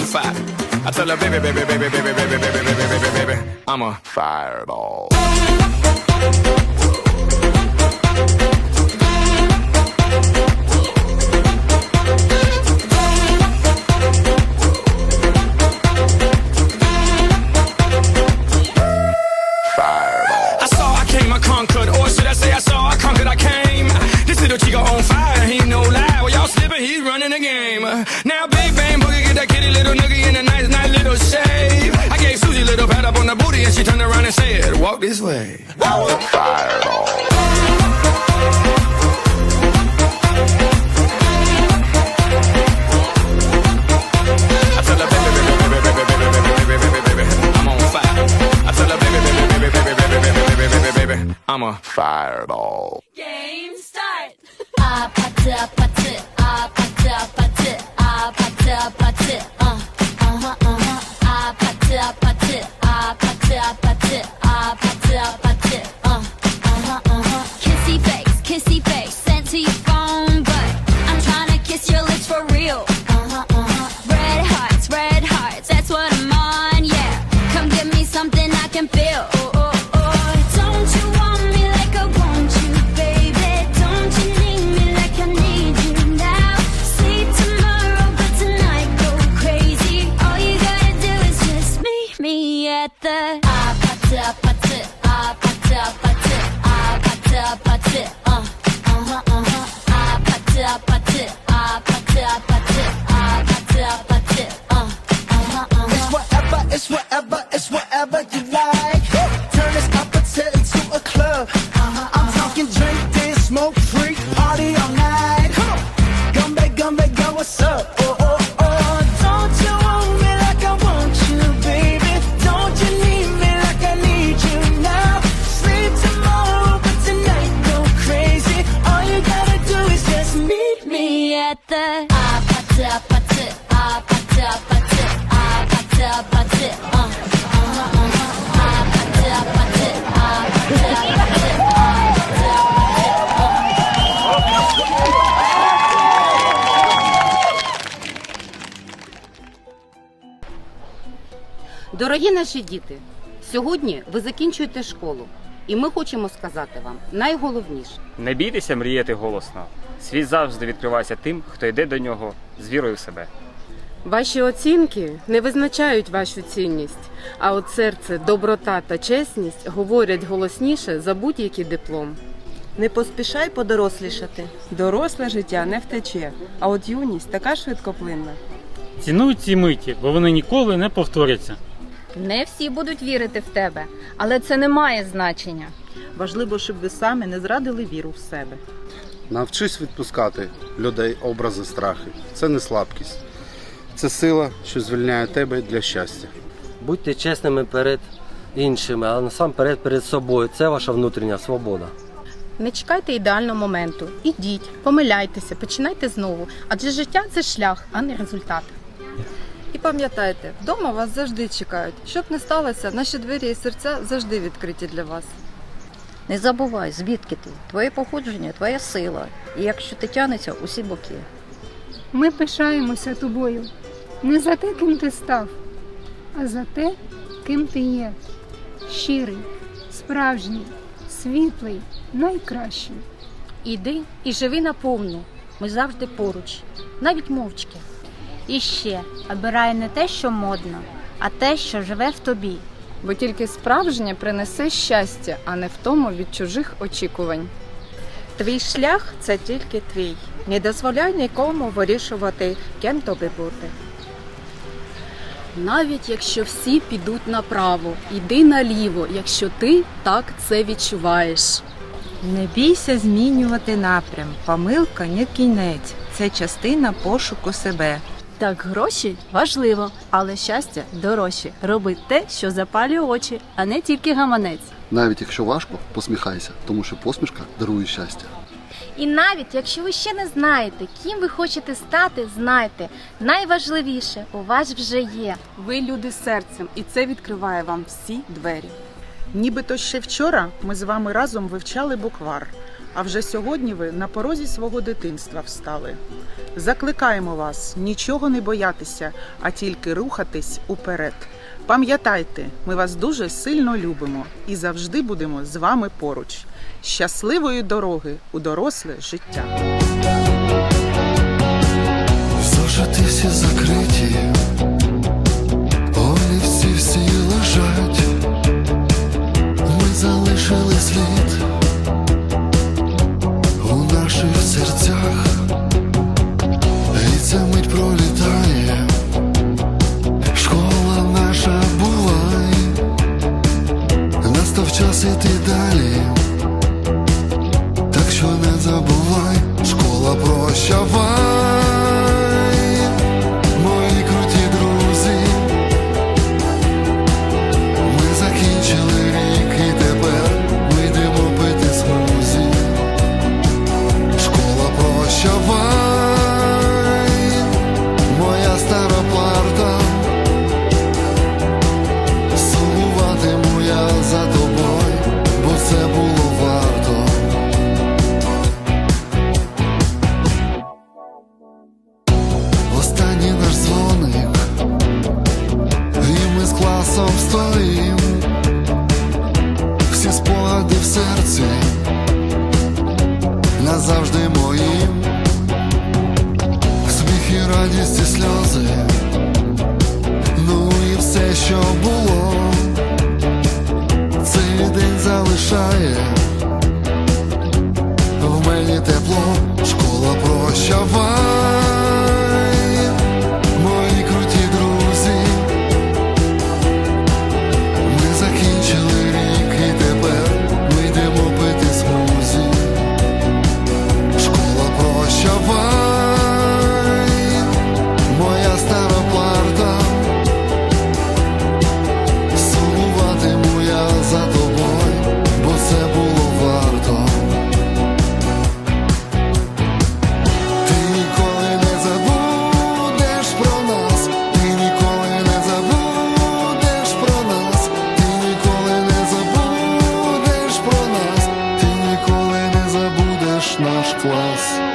on fire. I tell her, baby, baby, baby, baby, baby, baby, baby, baby, baby, baby, I'm a fireball. I and said, walk this way. I. I'm a fireball. Game start. guilty smoke, Дорогі наші діти, сьогодні ви закінчуєте школу, і ми хочемо сказати вам найголовніше. Не бійтеся мріяти голосно. Світ завжди відкривається тим, хто йде до нього з вірою в себе. Ваші оцінки не визначають вашу цінність, а от серце, доброта та чесність говорять голосніше за будь-який диплом. Не поспішай подорослішати. Доросле життя не втече, а от юність така швидкоплинна. Цінуй ці миті, бо вони ніколи не повторяться. Не всі будуть вірити в тебе, але це не має значення. Важливо, щоб ви самі не зрадили віру в себе. Навчись відпускати людей образи страхи. Це не слабкість. Це сила, що звільняє тебе для щастя. Будьте чесними перед іншими, а насамперед перед собою. Це ваша внутрішня свобода. Не чекайте ідеального моменту. Ідіть, помиляйтеся, починайте знову. Адже життя це шлях, а не результат. Пам'ятайте, вдома вас завжди чекають. Щоб не сталося, наші двері і серця завжди відкриті для вас. Не забувай, звідки ти, твоє походження, твоя сила. І якщо ти тянеться, усі боки. Ми пишаємося тобою не за те, ким ти став, а за те, ким ти є. Щирий, справжній, світлий, найкращий. Іди і живи наповну. Ми завжди поруч, навіть мовчки. І ще обирай не те, що модно, а те, що живе в тобі. Бо тільки справжнє принесе щастя, а не втому від чужих очікувань. Твій шлях це тільки твій. Не дозволяй нікому вирішувати, ким тобі бути. Навіть якщо всі підуть направо, йди наліво, якщо ти так це відчуваєш. Не бійся змінювати напрям. Помилка не кінець. Це частина пошуку себе. Так, гроші важливо, але щастя дорожче. Роби те, що запалює очі, а не тільки гаманець. Навіть якщо важко, посміхайся, тому що посмішка дарує щастя. І навіть якщо ви ще не знаєте, ким ви хочете стати, знайте, найважливіше у вас вже є. Ви люди з серцем, і це відкриває вам всі двері. Нібито ще вчора ми з вами разом вивчали буквар. А вже сьогодні ви на порозі свого дитинства встали. Закликаємо вас нічого не боятися, а тільки рухатись уперед. Пам'ятайте, ми вас дуже сильно любимо і завжди будемо з вами поруч. Щасливої дороги у доросле життя! Зошити всі закриті, Останній наш дзвоник, і ми з класом стоїм, всі спогади в серці, назавжди моїм, сміх і радість і сльози, ну і все, що було, цей день залишає. В мені тепло, школа прощавай. Miles.